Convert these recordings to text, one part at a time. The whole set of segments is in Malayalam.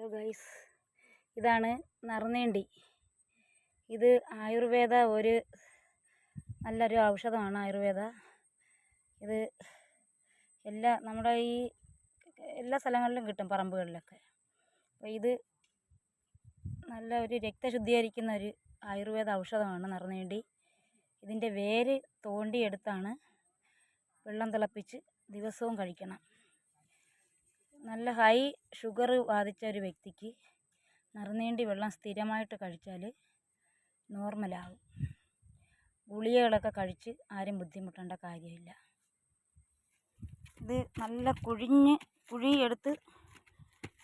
ഹലോ ഗൈസ് ഇതാണ് നറുനേണ്ടി. ഇത് ആയുർവേദ ഒരു നല്ലൊരു ഔഷധമാണ് ആയുർവേദ. ഇത് എല്ലാ നമ്മുടെ ഈ എല്ലാ സ്ഥലങ്ങളിലും കിട്ടും പറമ്പുകളിലൊക്കെ. അപ്പോൾ ഇത് നല്ല ഒരു രക്തശുദ്ധീകരിക്കുന്ന ഒരു ആയുർവേദ ഔഷധമാണ് നറുനേണ്ടി. ഇതിന്റെ വേര് തോണ്ടിയെടുത്താണ് വെള്ളം തിളപ്പിച്ച് ദിവസവും കഴിക്കണം. നല്ല ഹൈ ഷുഗർ ബാധിച്ച ഒരു വ്യക്തിക്ക് നിറനീണ്ടി വെള്ളം സ്ഥിരമായിട്ട് കഴിച്ചാൽ നോർമലാകും ഗുളികകളൊക്കെ കഴിച്ച് ആരും ബുദ്ധിമുട്ടേണ്ട കാര്യമില്ല. ഇത് നല്ല കുഴിഞ്ഞ് കുഴിയെടുത്ത്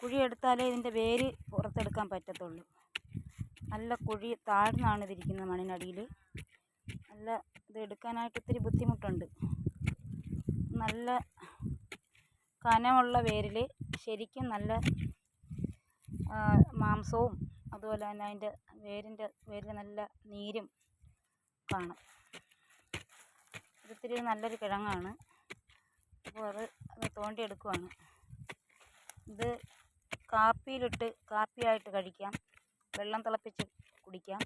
കുഴിയെടുത്താലേ ഇതിന്റെ വേര് പുറത്തെടുക്കാൻ പറ്റത്തുള്ളൂ. നല്ല കുഴി താഴ്ന്നാണ് ഇതിരിക്കുന്നത് മണ്ണിനടിയിൽ നല്ല ഇത് എടുക്കാനായിട്ട് ഇത്തിരി ബുദ്ധിമുട്ടുണ്ട്. നല്ല കനമുള്ള വേരിൽ ശരിക്കും നല്ല മാംസവും അതുപോലെ തന്നെ അതിന്റെ വേരിന്റെ വേരിൽ നല്ല നീരും കാണും. ഇതിത്തിരി നല്ലൊരു കിഴങ്ങാണ്. അപ്പോൾ അത് അത് തോണ്ടിയെടുക്കുവാണ് ഇത് കാപ്പിയിലിട്ട് കാപ്പിയായിട്ട് കഴിക്കാം. വെള്ളം തിളപ്പിച്ച് കുടിക്കാം.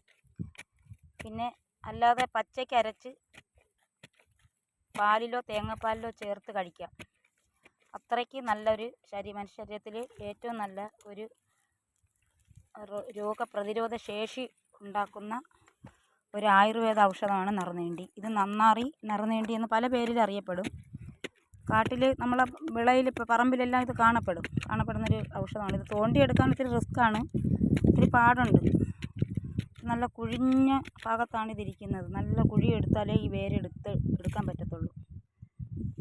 പിന്നെ അല്ലാതെ പച്ചയ്ക്ക് അരച്ച് പാലിലോ തേങ്ങാപ്പാലിലോ ചേർത്ത് കഴിക്കാം. അത്രയ്ക്ക് നല്ലൊരു ശരീ മനുഷ്യ ശരീരത്തിൽ ഏറ്റവും നല്ല ഒരു രോഗപ്രതിരോധ ശേഷി ഉണ്ടാക്കുന്ന ഒരു ആയുർവേദ ഔഷധമാണ് നറുനീണ്ടി. ഇത് നന്നാറി നറുനീണ്ടി എന്ന് പല പേരിൽ അറിയപ്പെടും. കാട്ടിൽ നമ്മളെ വിളയിൽ ഇപ്പോൾ പറമ്പിലെല്ലാം ഇത് കാണപ്പെടും. കാണപ്പെടുന്നൊരു ഔഷധമാണ്. ഇത് തോണ്ടിയെടുക്കാൻ ഇത്തിരി റിസ്ക്കാണ്. ഇത്തിരി പാടുണ്ട്. നല്ല കുഴിഞ്ഞ ഭാഗത്താണ് ഇതിരിക്കുന്നത്. നല്ല കുഴി എടുത്താലേ ഈ വേരെടുത്ത് എടുക്കാൻ പറ്റത്തുള്ളൂ.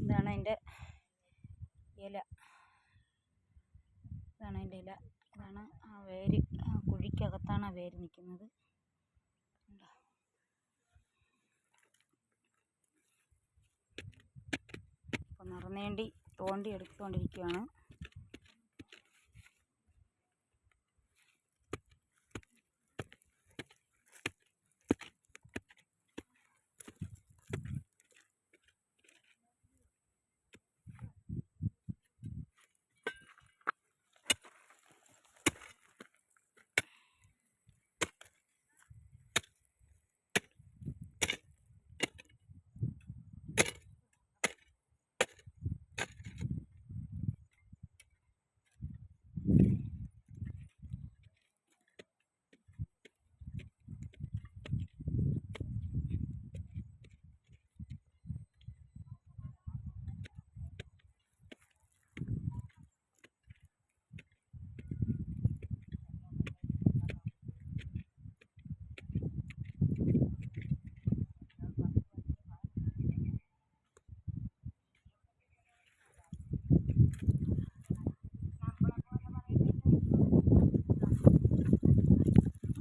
ഇതാണ് അതിന്റെ ഇല. ഇതാണ് അതിന്റെ ഇല. ഇതാണ് ആ വേര്. ആ കുഴിക്കകത്താണ് ആ വേര് നിൽക്കുന്നത്. കണ്ടോ? അപ്പോൾ നിറനേണ്ടി തോണ്ടി എടുത്തുകൊണ്ടിരിക്കുകയാണ്.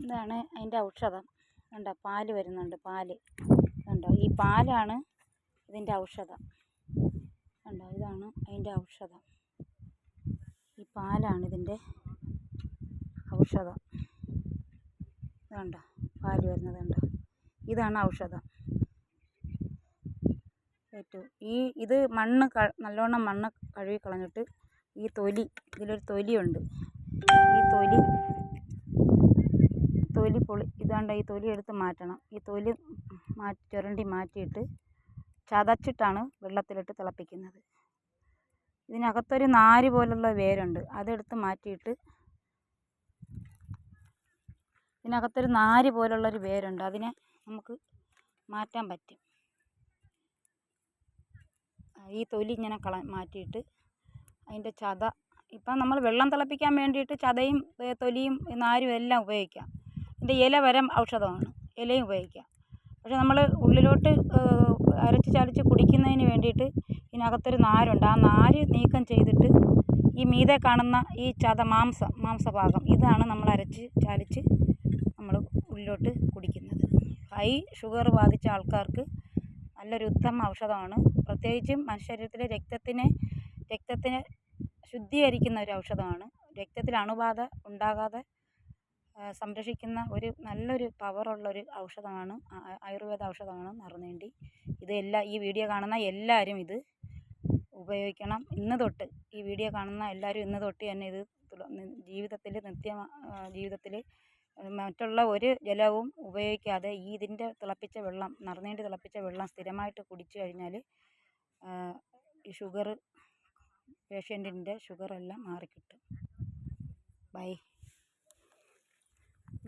ഇതാണ് അതിന്റെ ഔഷധം. കണ്ടോ പാൽ വരുന്നുണ്ട് പാൽ. കണ്ടോ ഈ പാലാണ് ഇതിന്റെ ഔഷധം. കണ്ടോ ഇതാണ് അതിന്റെ ഔഷധം. ഈ പാലാണ് ഇതിന്റെ ഔഷധം. ഇതുണ്ടോ പാൽ വരുന്നത് കണ്ടോ. ഇതാണ് ഔഷധം. ഏറ്റവും. ഈ ഇത് മണ്ണ് നല്ലോണം മണ്ണ് കഴുകി കളഞ്ഞിട്ട് ഈ തൊലി ഇതിലൊരു തൊലിയുണ്ട്. ഈ തൊലി തൊലി പൊളി ഇതാണ്ട് ഈ തൊലി എടുത്ത് മാറ്റണം. ഈ തൊലി മാറ്റി ചുരണ്ടി മാറ്റിയിട്ട് ചതച്ചിട്ടാണ് വെള്ളത്തിലിട്ട് തിളപ്പിക്കുന്നത്. ഇതിനകത്തൊരു നാര് പോലുള്ള വേരുണ്ട്. അതെടുത്ത് മാറ്റിയിട്ട് ഇതിനകത്തൊരു നാര് പോലുള്ളൊരു വേരുണ്ട്. അതിനെ നമുക്ക് മാറ്റാൻ പറ്റും. ഈ തൊലി ഇങ്ങനെ കള മാറ്റിയിട്ട് അതിന്റെ ചത ഇപ്പം നമ്മൾ വെള്ളം തിളപ്പിക്കാൻ വേണ്ടിയിട്ട് ചതയും തൊലിയും നാരും എല്ലാം ഉപയോഗിക്കാം. ഇതിന്റെ ഇല വരെ ഔഷധമാണ്. ഇലയും ഉപയോഗിക്കാം. പക്ഷേ നമ്മൾ ഉള്ളിലോട്ട് അരച്ച് ചാലിച്ച് കുടിക്കുന്നതിന് വേണ്ടിയിട്ട് ഇതിനകത്തൊരു നാരുണ്ട്. ആ നാര് നീക്കം ചെയ്തിട്ട് ഈ മീതെ കാണുന്ന ഈ ചത മാംസം മാംസഭാഗം ഇതാണ് നമ്മൾ അരച്ച് ചാലിച്ച് നമ്മൾ ഉള്ളിലോട്ട് കുടിക്കുന്നത്. ഹൈ ഷുഗർ ബാധിച്ച ആൾക്കാർക്ക് നല്ലൊരു ഉത്തമ ഔഷധമാണ്. പ്രത്യേകിച്ചും മനുഷ്യ ശരീരത്തിലെ രക്തത്തിനെ രക്തത്തിനെ ശുദ്ധീകരിക്കുന്ന ഒരു ഔഷധമാണ്. രക്തത്തിൽ അണുബാധ ഉണ്ടാകാതെ സംരക്ഷിക്കുന്ന ഒരു നല്ലൊരു പവറുള്ള ഒരു ഔഷധമാണ്. ആയുർവേദ ഔഷധമാണ് നറുനീണ്ടി ഇത് എല്ലാ ഈ വീഡിയോ കാണുന്ന എല്ലാവരും ഇത് ഉപയോഗിക്കണം. ഇന്ന് തൊട്ട് ഈ വീഡിയോ കാണുന്ന എല്ലാവരും ഇന്ന് തൊട്ട് തന്നെ ഇത് ജീവിതത്തിൽ നിത്യ ജീവിതത്തിൽ മറ്റുള്ള ഒരു ജലവും ഉപയോഗിക്കാതെ ഈ ഇതിന്റെ തിളപ്പിച്ച വെള്ളം നറുനീണ്ട് തിളപ്പിച്ച വെള്ളം സ്ഥിരമായിട്ട് കുടിച്ച് കഴിഞ്ഞാൽ ഈ ഷുഗറ് പേഷ്യന്റിന്റെ ഷുഗറെല്ലാം മാറിക്കിട്ടും. ബൈ.